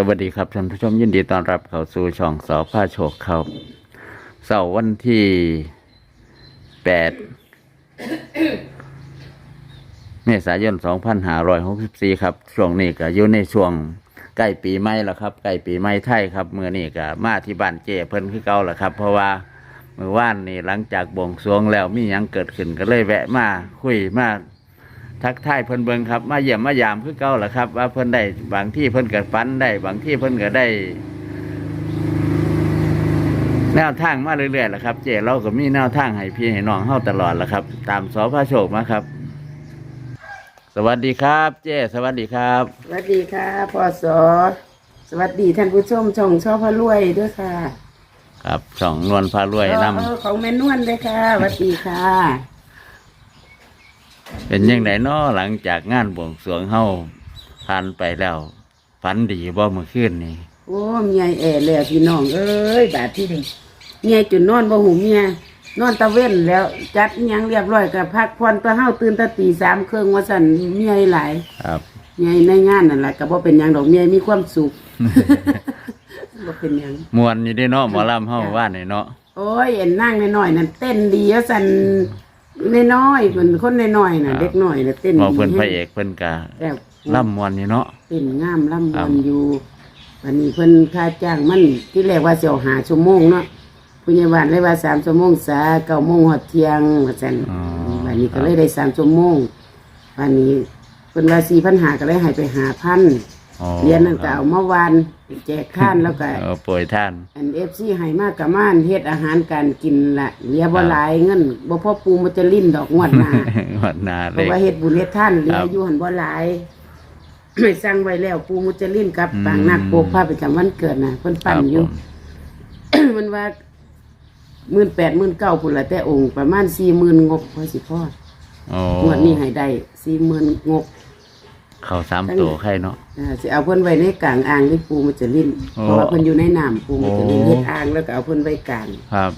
สวัสดีครับท่านผู้ชมยินดีต้อนรับเข้าสู่ช่องสอผ้าโชคครับเสาร์วันที่แปดเมษายนสองพันห้าร้อยหกสิบสี่ครับ ช่วงนี้ก็อยู่ในช่วงใกล้ปีใหม่แล้วครับใกล้ปีใหม่ไทยครับเมื่อนี้ก็มาที่บ้านเจเพิ่นคือเก่าแล้วครับ เพราะว่าเมื่อวานนี่หลังจากบวงสรวงแล้วมีหยังเกิดขึ้นก็เลยแวะมาคุยมา ทักทายเพิ่นเบิงครับ มาเยี่ยมมายามคือเก่าแหละครับ ว่าเพิ่นได้บางที่เพิ่นก็ฟันได้ บางที่เพิ่นก็ได้ แนวทางมาเรื่อยๆแหละครับ เจเราก็มีแนวทางให้พี่ให้น้องเฮาตลอดแหละครับ ตามสอพระโชคมาครับ สวัสดีครับ เจสวัสดีครับ สวัสดีค่ะพ่อสอสวัสดีท่านผู้ชมช่องชอบพระรวยด้วยค่ะครับสองนวลพารวยเออนํเออของแม่นวลเลยค่ะสวัสดีค่ะ เป็นยังไงน้อหลังจากงานบวงสรวงเฮาผ่านไปแล้วฝันดีบ่เมื่อคืนนี้โอ้เมียแอแล้วพี่น้องเอ้ยบาดที่นี่เมียจุนนอนบ่หูเมียนอนตะเว้นแล้วจัดอิหยังเรียบร้อยกับพักผ่อนตัวเฮาตื่นแตะตีสามครึ่งว่าสั่นเมียหลายครับ เมียในงานนั่นแหละก็บ่เป็นหยังดอกเมียมีความสุข บ่เป็นหยัง มวนอยู่ได้เนาะหมอลำเฮาว่านี่เนาะ โอ้ยเอ็นนั่งน้อยๆนั่นเต้นดีแล้วสัน น้อยๆเป็นคนน้อยๆน่ะครับเด็กน้อยน่ะเต้นหมอดีเพิ่นพระเอกเพิ่นก็แล้วล่ำมวนอยู่เนาะ เต้นงามล่ำครัวับนอยู่วันนี้เพิ่นค่าจ้างมันที่แรกว่าสิเอาหาชั่วโมงเนาะผู้ใหญ่บ้านเลยว่าสามชั่วโมงสาเก้าโมงหอดเที่ยงว่าซั่นอ๋อ วันนี้ก็เลยได้สามชั่วโมงวันนี้เพิ่นว่าสี่พันหาก็เลยให้ไปหาพัน อ๋อเรียนนั่นก็เอาเมื่อวานแจกข้านแล้วก็เออป่วยท่าน อันเอฟซีให้มากกับม่านเฮ็ดอาหารการกินละเหลียบ่หลายเงินบ่พอปูมันจะลิ้นดอกงวดหน้าวัดนาเพเล็ราะกว่าเฮ็ดบุญเฮ็ดท่านเหลีคยรับอยู่หันบ่หลาย ไม่สั่งไว้แล้วปูมุจลินกับอืมปางนาคโปกพาไปจำวันเกิดน่ะเพิ่นปั้นอยู่ มันว่า18,000 19,000พุ่นละแต่องค์ประมาณ40,000งบพอสิพอโอ้งวดนี้ให้ได้40,000งบ เขาสามตัวใครเนาะ อ่าสิเอาเพิ่นไว้ในกลางอ่างที่ปูมุจลินโอ้เพราะว่าเพิ่นอยู่ในน้ำปูมุจลินโอ้ เฮ็ดอ่างแล้วก็เอาเพิ่นไว้กลางครับ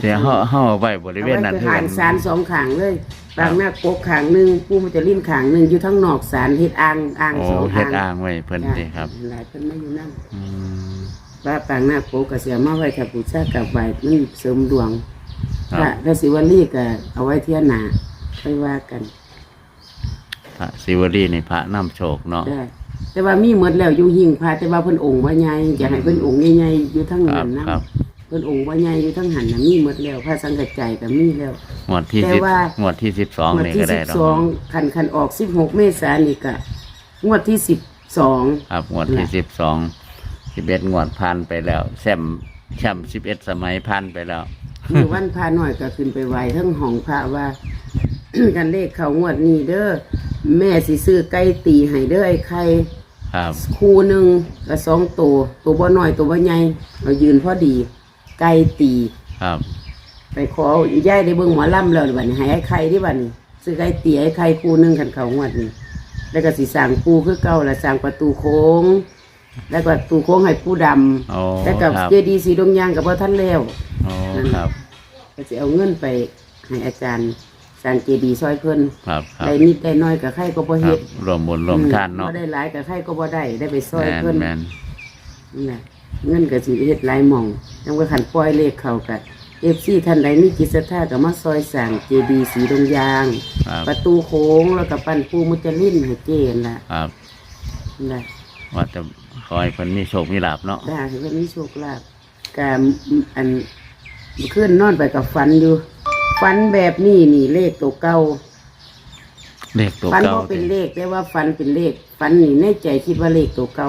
เดี๋ยวเฮาเฮาเอาไว้บริเวณนั้นเอาที่ไว้กัทานนสารสองขางเลยบางหน้าโกกขางหนึ่งปูมันจะลิ้นขางหนึ่งอยู่ทั้งนอกสารเฮ็ดอ่างอ่างโอ้สองเฮ็อ่าดงอ่างไว้เพิ่นสิครับหลายเพิ่นไม่อยู่นั่นอืม ว่าปางหน้าโกกก็เสียมาไว้ถ้าปูชากับใบมันเสริมดวงครัถ้าบถ้าสิวันนี้ก็เอาไว้เที่ยหนาไปว่ากันพ ระศิวลีนี่พระน้ำโชคเนาะได้แต่ว่ามีหมดแล้วอยู่หิ่งพระแต่ว่าเพิ่นองค์ว่าใหญ่อยากให้เพิ่นองค์ใหญ่ๆอยู่ทั้งครันั้บนนะครับ เพิ่นองค์ว่าใหญ่อยู่ทั้งหันน่ะมีหมดแล้วพระสังกัจจายก็มีแล้วงวดที่แต่สิบว่างวดที่สิบสองงวดนี่ที่ก็สิได้บดอกสองคันคันออกสิบหกเมษายนนี่ก็งวดที่สิบสองครับงวดที่สิบสองสิบเอ็ดงวดผ่านไปแล้วแซมแชมสิบเอ็ดสมัยผ่านไปแล้วมีวันพาหน่อยก็ขึ้นไปไหวทั้งห้องพระว่า กันเลขเขางวดนี้เด้อ แม่สิซื้อไก่ตีให้เด้อไอ้ไข่ครับ คู่หนึ่งกับสองตัวตัวบ่น้อยตัวบ่ใหญ่เรายืนพอดี ไก่ตี ครับ ไปขอย่ายได้เบิ่งหมอลำแล้วบัดนี้ให้ไอ้ไข่ที่บัดนี้ซื้อไก่ตีไอ้ไข่คู่หนึ่งกันเขางวดนี้แล้วก็สิสร้างปูคือเก่าละสร้างประตูโค้ง แล้วก็ประตูโค้งให้ผู้ดำโอ้แล้วกับครับ เจดีย์สีดงยางกับพ่อท่านแล้วโอ้ครับ ก็จะเอาเงินไปให้อาจารย์ สร้างเจดีย์ซอยเพิ่นครับครับได้นิดได้น้อยกับใครก็บ่ครัเฮ็บดรวมบุญรวมท่านเนาะบ่ได้หลายกับใครก็บ่ได้ได้ไปซอยแมนเพิ่นแมนนั่นแหละเงินก็สิเฮ็ดหลายหม่องยังว่าคันปล่อยเลขเข้ากับ FC ท่านใดมีจิตศรัทธาก็มาซอยสร้างเจดีย์สีดงยาง ครับประตูโค้งแล้วก็ปั้นปูมุจลินให้เจนล่ะครับนั่นแหละว่าจะขอให้เพิ่นมีโชคมีลาภเนาะ ได้ให้เพิ่นมีโชคลาภกามอันขึ้นนอนไปกับฝันอยู่ ฝันแบบนี้นี่เลขตัวเก่าเลขตัวฝันเก่าว่าเป็นเลขแต่ว่าฝันเป็นเลขฝันนี่ในใจคิดว่าเลขตัวเก่า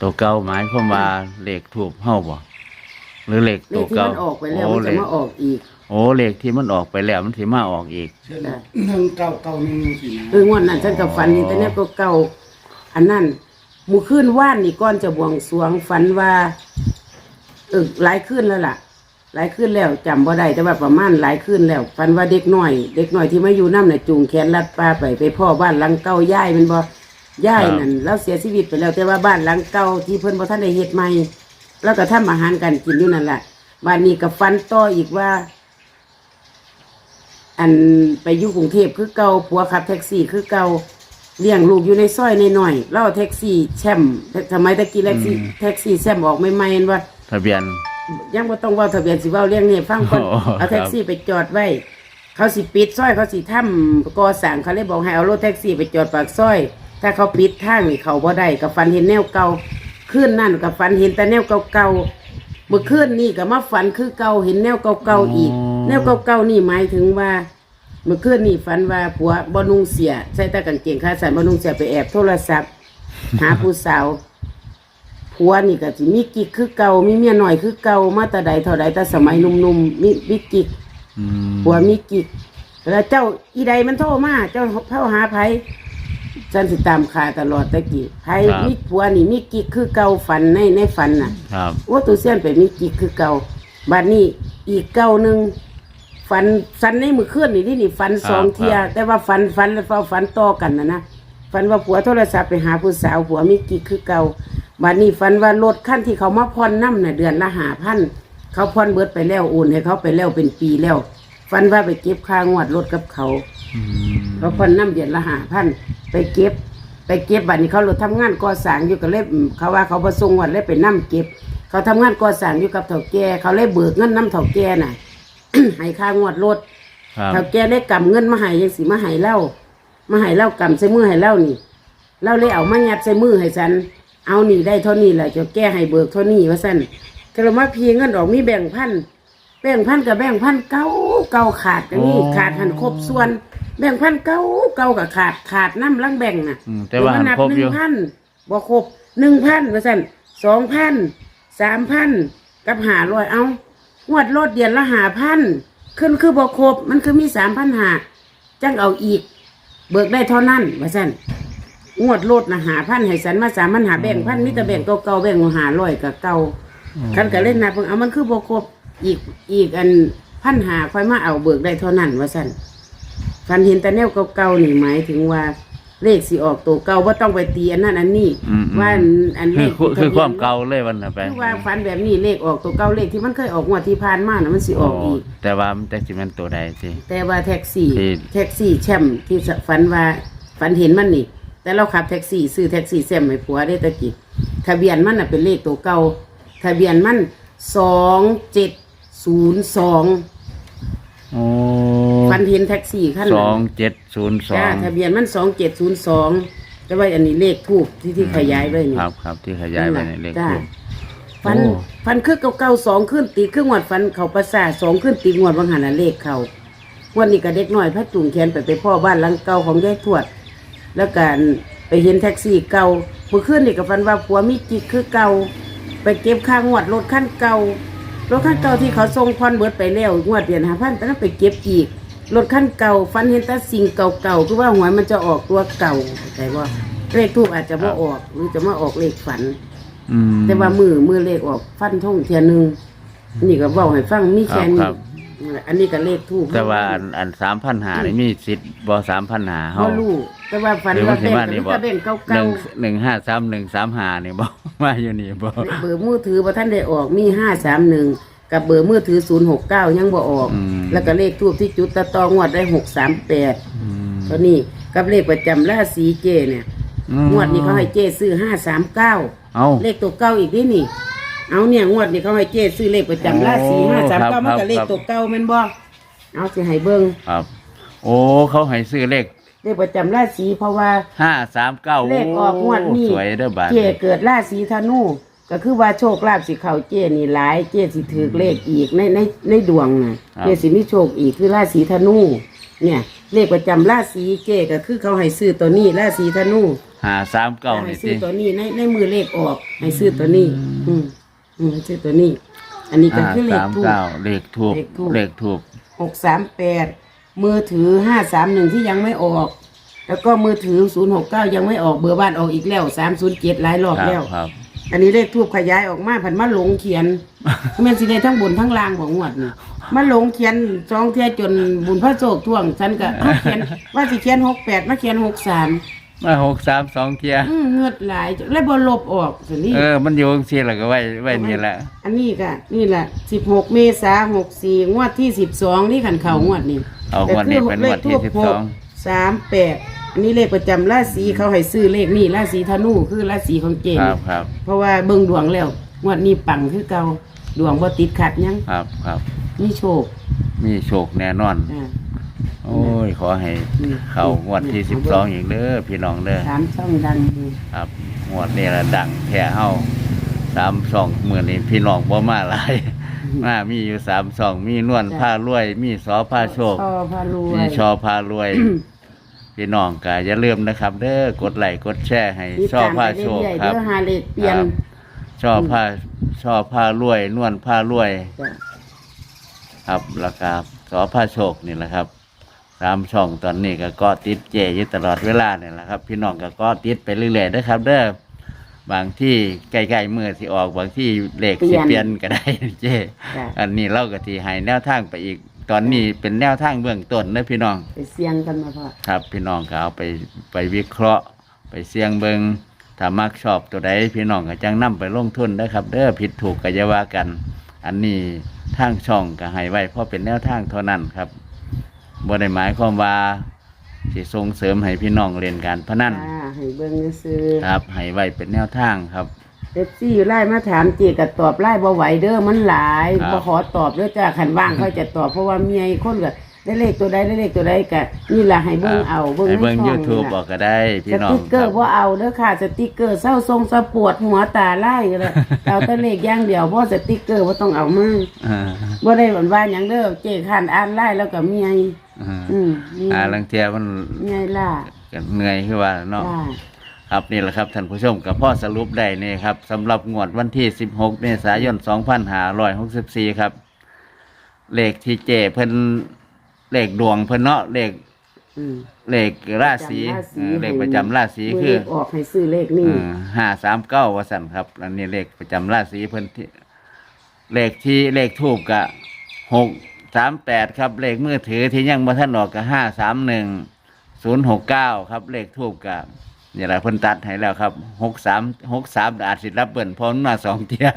ตัวเก่าหมายความว่าเลขถูกเฮาบ่หรือเลขเลตัวขที่เก่ามันออกไปแล้วโอ้มันเลจะขมาออกอีกโอ้เลขที่มันออกไปแล้วมันสิมาออกอีกเช่นหนึ่งเก้าเก้าหนึ่งสี่นะเอองวดนั้นฉันกับฝันนี่แต่เนี้ยก็เก่าอันนั้นหมู่คืนว่านนี่ก่อนจะบวงสรวงฝันว่าเออหลายคืนแล้วล่ะ หลายคืนแล้วจำบ่ได้แต่ว่าประมาณหลายคืนแล้วฝันว่าเด็กน้อย เด็กน้อยที่มาอยู่น้ำน่ะจูงแขนลัดป้าไปไปพ่อบ้านหลังเก่าย่ายแมันบ่ย่ายนั่นแล้วเสียชีวิตไปแล้วแต่ว่าบ้านหลังเก่าที่เพิ่นบ่ทันได้เฮ็ดใหม่แล้วก็ทำอาหารกันกินอยู่นั่นแหละบ้านนี้ก็ฝันต่ออีกว่า อันไปอยู่กรุงเทพคือเก่าผัวขับแท็กซี่คือเก่าเลี้ยงลูกอยู่ในซอยในหน่อยๆเล่าแท็กซี่แช่มทำไมตะกี้แท็กซี่แท็กซี่แช่มออกใหม่ๆเห็นว่าทะเบียน ยังบ่ต้องเว่าทะเบียนสิเว้าเรื่องนี้ฟังก่อนอ๋อเอาแท็กซี่ไปจอดไว้ เขาสิปิดซอยเขาสิทำก่อสร้างเขาเลยบอกให้เอารถแท็กซี่ไปจอดปากซอย ถ้าเขาปิดทางนี่เขาบ่ได้ก็ฝันเห็นแนวเก่าคืนนั่นก็ฝันเห็นแต่แนวเก่าๆเมื่อคืนนี่ก็มาฝันคือเก่าเห็นแนวเก่าๆอีกแนวเก่าๆนี่หมายถึงว่า เมื่อคืนนี่ฝันว่าผัวบ่นุ่งเสียใส่แต่กางเกงขาสั้นบ่นุ่งเสียไปแอบโทรศัพท์ หาผู้สาว ผัวนี่ก็สิมีกิ๊กคือเก่ามีเมียหน่อยคือเก่ามาแต่ใดเท่าใดแต่สมัยหนุ่มๆมีมีกิ๊กอืมผัวมีกิ๊กแล้วเจ้าอีใดมันโทรมาเจ้าเข้าหาไผฉันสิตามข่าตลอดตะกี้ไผมีผัวนี่มีกิ๊กคือเก่าฝันในในฝันน่ะ ครับว่าตัวเสี้ยนไปมีกิ๊กคือเก่าบัดนี้อีกเก่าหนึ่งฝันฝันในมือเคลื่อนนี่ที่นี่ฝันสองเทียแต่ว่าฝันฝันแล้วเฝ้าฝันต่อกันนะนะฝันว่าผัวโทรศัพท์ไปหาผู้สาวผัวมีกิ๊กคือเก่า บัดนี้ฝันว่ารถขั้นที่เขามาผ่อนน้ำน่ะเดือนละหาพันเขาผ่อนเบิดไปแล้วโอนให้เขาไปแล้วเป็นปีแล้วฝันว่าไปเก็บค่างวดรถกับเขาอืมเขาผ่อนน้ำเดือนละหาพันไปเก็บ ไปเก็บบัดนี้เขารถทำงานก่อสร้างอยู่กับเล็บเขาว่าเขาประสงวันเลยไปน้ำเก็บ เขาทำงานก่อสร้างอยู่กับเถ่าแก่เขาเลยเบิกเงินน้ำเถ่าแก่น่ะให้ค่างวดรถครับเถ่าแก่ได้กำเงินมาให้ยังสิมาให้เล่ามาให้เล่ากำใส่มือให้เล่านี่เล่าเลยเอามายัดใส่มือให้ฉัน เอานี่ได้เท่านี้แหละเจ้าแก่ให้เบิกเท่านี้ว่าสั่นก็เลยมาพีเงินออกมีแบ่งพันแบ่งพันกับแบ่งพันเก้าเก้าขาดกันนี่ขาดหันครบส่วน แบ่งพันเก้าเก้ากับขาดขาดน้ำลังแบ่งน่ะ อืมแต่ว่าหรือครบหอนึ่ยู่ งพันบ่ครบหนึ่งพันว่าสั่นสองพันสามพันกับหาร้อยเอางวดรถเดือนละหาพันขึ้นคือบ่ครบมันคือมีสามพันหาจังเอาอีก เบิกได้เท่านั้นว่าสั่น งวดรถนะหาพันให้สันมาสามพันหาแบ่งพันมิแต่แบ่งเก่าๆแบ่งหาร้อยกับเก่าคันก็เล่นนะเพิ่งเอามันคือบ่ครบอีกอีกอันพันหาค่อยมาเอาเบิกได้เท่านั้นว่าสั่นฟันเห็นแต่แนวเก่าๆนี่หมายถึงว่าเลขสิออกตัวเก่าว่าต้องไปตีอันนั้นอันนี้อืมอืมว่าอันอันเลคือขคือคือความเก่าเลยวันน่ะไปคือว่าฟันแบบนี้เลขออกตัวเก่าเลขที่มันเคยออกงวดที่ผ่านมานะมันสิออกอีก แต่ว่ามันแต่สิมันตัวใดสิแต่ว่าแท็กซี่ที่แท็กซี่แชมป์ที่ฝันว่าฝันเห็นมันนี่ แต่เราขับแท็กซี่ซื้อแท็กซี่แซมให้ผัวได้ตะกี้ทะเบียนมันน่ะเป็นเลขตัวเก่าทะเบียนมันสองเจ็ดศูนย์สองโอ้ฝันเห็นแท็กซี่ขั้นสนั้องนเจ็ดศูนย์สอจ้างทะเบียนมันสองเจ็ดศูนย์สองแต่ว่าอันนี้เลขทูบที่ที่ขยายไว้นี่ ครับครับที่ขยายไปในเลขจ้าทูปฟันโอ้ ฟันคือเก่าๆสองขึ้นตีครึ่งงวดฟันเขาประสาทสองขึ้นตีงวดบางหันน่ะเลขเขาวันนี้ก็เด็กน้อยพัดจุงแขนไปไปพ่อบ้านหลังเก่าของยายทวด แล้วกันไปเห็นแท็กซี่เก่าเมื่อคืนนี่ก็ฟันว่าผัวมีจิกคือเก่าไปเก็บค่างวดรถขั้นเก่ารถขั้นเก่าที่เขาส่งพรเบิดไปแล้วงวดเดือนหาพันแต่นั้นไปเก็บอีกรถขั้นเก่าฟันเห็นแต่สิ่งเก่าๆคือว่าหวยมันจะออกตัวเก่าแต่ว่าเลขทูบอาจจะมาออกหรือจะมาออกเลขฝันอืมแต่ว่ามือมือเลขออกฟันท่งเทียหนึงนี่ก็เว้าให้ฟังมีแค่ค นี้รับอันนี้ก็เลขทูบแต่ว่าอันอันสามพันหานี่มีสิทธิ์บ่สามพันหาบ่เฮารู้แต่ว่าฟันหรือว่าว่าสิแบ่งมากันี่นบ่ ก็แบ่งหเก่านึ่งหนึ่งห้าสามหนึ่งสามหานี่บ่มาอยู่นี่บ่ๆเบอร์มือถือบ่ท่านได้ออกมีห้าสามหนึ่งกับเบอร์มือถือศูนย์หกเก้ายังบ่ออกอืมแล้วก็เลขทูบที่จุดตะตองวดได้หกสามแปดอืมตัวนี้กับเลขประจำราศีเจเนี่ยอืมงวดนี้เขาให้เจซื้อห้าสามเก้าเอาเลขตัวเก้าอีกนี่นี่ เอาเนี่ยงวดนี้เขาให้เจซื้อเลขประจำราศีโอ้ห้าสามครัเก้าบมันครัก็บเลขครับตัวเก้าแม่นบ่เอาสิให้เบิ่งครับ โอ้เขาให้ซื้อเลขเลขประจำราศีเพราะว่าห้าสามเก้าเลขออกงวดนี้สวยเด้อบาทเจเกิดราศีธนูก็คือว่าโชคลาภสิเข้าเจนี่หลายเจสิถือเลขอีกในในในดวงน่ะเจสิมีโชคอีกคือราศีธนูเนี่ยเลขประจำราศีเจก็คือเขาให้ซื้อตัวนี้ราศีธนูห้าสามเก้าให้นี่ซื้สิอตัวนี้ในในมือเลขออกให้ซื้อตัวนี้ อืม อืมให้ซื้อตัวนี้ อันนี้ก็ห้าคือเลขสามทูบ เก้าเลขทูบเลขทูป เลขทูบหกสามแปดมือถือห้าสามหนึ่งที่ยังไม่ออก แล้วก็มือถือศูนย์หกเก้ายังไม่ออกเบอร์บ้านออกอีกแล้วสามศูนย์เจ็ดหลายรอบครัแล้ว ครับ อันนี้เลขทูบขยายออกมาผันมาหลงเขียน แม่นสิได้ทั้งบนทั้งล่างของงวดนี่มาหลงเขียนสองเทียจนบุญพระโศกท่วงฉันก็ เอาเขียนว่าสิเขียนหกแปดมาเขียนหกสาม มาหกสามสองเทียอืมเงือดหลายแล้วบอลบออกสินี่เออมันอยู่จังซี่แล้วก็ไว้ไว้นี่แหละอันนี้ก็นี่แหละสิบหกเมษาหกสี่งวดที่สิบสองนี่ขันเข่างวดนี่เอางวดนี้เป็นงวดที่สิบสองสามแปดอันนี้เลขประจำราศีเขาให้ซื้อเลขนี่ราศีธนูคือราศีของเจนครับครับเพราะว่าเบิ่งดวงแล้วงวดนี้ปังคือเก่าดวงบ่ติดขัดหยังครับครับมีโชคมีโชคแน่นอน อ่า โอ้ย ขอให้อืมเข้างวดที่สิบสองอีกเด้อพี่น้องเด้อสามช่องดังดีครับงวดนี้ละดังแท้เฮาสามสองหมื่นนี่พี่น้องบ่มาหลายมามีอยู่สามสองมีนวลผ้ารวย มีสอผ้าโชคชอพารวยมีชอพารวย พี่น้องก็อย่าลืมนะครับ เด้อกดไลค์กดแชร์ให้ติดชอตามผ้าไปโชคเรื่อยๆครัเด้บอหาเลขเปลี่ยนครับชอผ้าชอผ้ารวย นวลผ้ารวยจ้ะครับราคาสอผ้าโชคนี่แหละครับ สามช่องตอนนี้ก็เก็ติดเจอยู่ตลอดเวลาเนี่ยแหละครับ พี่น้องก็เก็ติดไปเรื่อยๆนะครับ เด้อบางที่ใกล้ๆมือสิออกบางที่เลขสิเปลี่ยนก็ได้เจจ้ะ อันนี้เราก็ที่ให้แนวทางไปอีก ตอนนี้เป็นแนวทางเบื้องต้นนะพี่น้อง ไปเสี่ยงกันมาพ่อ ครับพี่น้องก็เอาไปไปวิเคราะห์ ไปเสี่ยงเบิงถ้ามักชอบตัวใดพี่น้องก็จังนํไปลงทุนนะครับ เด้อผิดถูกก็อย่าว่ากัน อันนี้ทางช่องก็ให้ไว้เพราะเป็นแนวทางเท่านั้นครับ บ่ได้หมายความว่าสิส่งเสริมให้พี่น้องเล่นการพนันอ่าให้เบิ่งซื้อครับ ให้ไว้เป็นแนวทางครับ เอฟซีอยู่ไล่มาถามเจก็ตอบไล่บ่ไหวเด้อมันหลายครับ บ่ขอตอบเด้อจ้าคันว่างค่อยจะตอบเพราะว่าเมียอีกคนก็ ได้เลขตัวใดได้เลขตัวใดก็นี่ล่ะให้เบิ่งเอาเบิ่งให้เบิ่งในช่อง YouTube นี่บอล่ะกก็ได้พี่สน้องติ๊กเกอร์คว่าเอาเด้อค่ะสติ๊กเกอร์เศร้าทรงสะปวดหัวตาไล่เลยเอาแต่เลขอย่างเดียวเพราะสติ๊กเกอร์ว่าต้องเอามาอ่าบ่ได้หวันว่าหยังเด้อเจ๊ขันอ่านไล่แล้วก็เมียอ่าอืมมีอ่าลังเทียมันเมียล่าก็เหนื่อยคือว่าเนาะ ล่าครับนี่แหละครับท่านผู้ชมกับพ่อสรุปได้นี่ครับสำหรับงวดวันที่ 16 เมษายน 2564 ครับ เลขที่เจเพิ่น เลขดวงเพิ่นเนาะเลขอืม เลขราศีประจำราศี เออเลขประจำราศีมืคือเลขออกให้ซื้อเลขนี่ห้าสามเก้าว่าสั่นครับ อันนี้เลขประจำราศีเพิ่นที่เลขที่เลขทูบกะหกสามแปดครับ เลขมือถือที่ยังมาท่านออกกะห้าสามหนึ่งศูนย์หกเก้าครับ เลขทูบกะนี่แหละเพิ่นตัดให้แล้วครับหกสามหกสามอาจสิรับเบิ่นเพร้อมนมาสองเทีย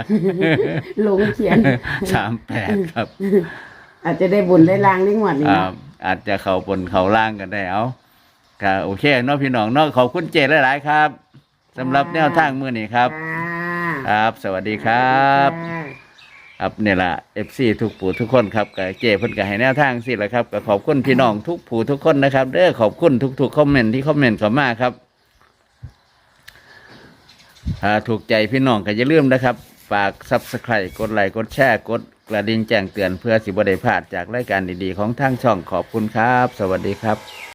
ลงเขียน สามแปดครับ อาจจะได้บุญได้ลางในงวดนี้อ่าเนาะอาจจะเข้าบนเข้าล่างกันได้เอาก็โอเคเนาะพี่น้องเนาะขอบคุณเจหลายๆครับสำหรับแนวทางมือนี้ครับค่ะครับ สวัสดีครับค่ะครับเนี่ยละเอฟซีทุกผู้ทุกคนครับกับเจเพิ่นก็ให้แนวทางสิแหละครับก็ขอบคุณพี่น้องทุกผู้ทุกคนนะครับเด้อขอบคุณทุกๆคอมเมนต์ที่คอมเมนต์เข้ามาครับถ้าถูกใจพี่น้องก็อย่าลืมนะครับ ฝากซับสไครต์กดไลค์กดแชร์กดก ระดิ่งแจ้งเตือนเพื่อสิบได้พลาดจากรายการดีๆ ของทางช่องขอบคุณครับ สวัสดีครับ